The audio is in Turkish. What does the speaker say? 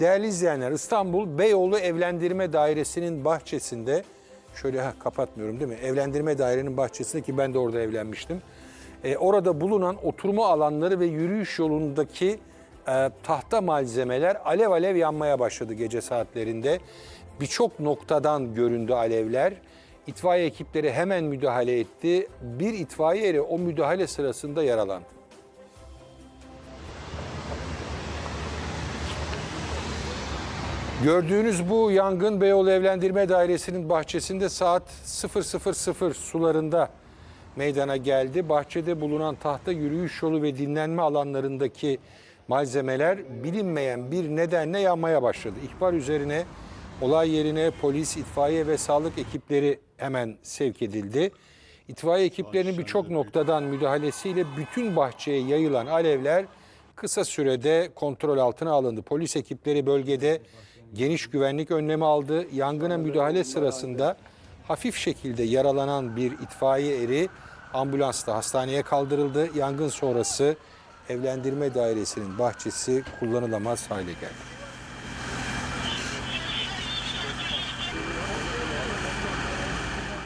Değerli izleyenler İstanbul Beyoğlu Evlendirme Dairesi'nin bahçesinde şöyle ha, kapatmıyorum değil mi? Evlendirme dairenin bahçesinde ki ben de orada evlenmiştim. E, orada bulunan oturma alanları ve yürüyüş yolundaki e, tahta malzemeler alev alev yanmaya başladı gece saatlerinde. Birçok noktadan göründü alevler. İtfaiye ekipleri hemen müdahale etti. Bir itfaiye eri o müdahale sırasında yaralandı. Gördüğünüz bu yangın Beyoğlu Evlendirme Dairesi'nin bahçesinde saat 00.00 sularında meydana geldi. Bahçede bulunan tahta yürüyüş yolu ve dinlenme alanlarındaki malzemeler bilinmeyen bir nedenle yanmaya başladı. İhbar üzerine olay yerine polis, itfaiye ve sağlık ekipleri hemen sevk edildi. İtfaiye ekiplerinin birçok noktadan müdahalesiyle bütün bahçeye yayılan alevler kısa sürede kontrol altına alındı. Polis ekipleri bölgede geniş güvenlik önlemi aldı. Yangına müdahale sırasında hafif şekilde yaralanan bir itfaiye eri ambulansla hastaneye kaldırıldı. Yangın sonrası evlendirme dairesinin bahçesi kullanılamaz hale geldi.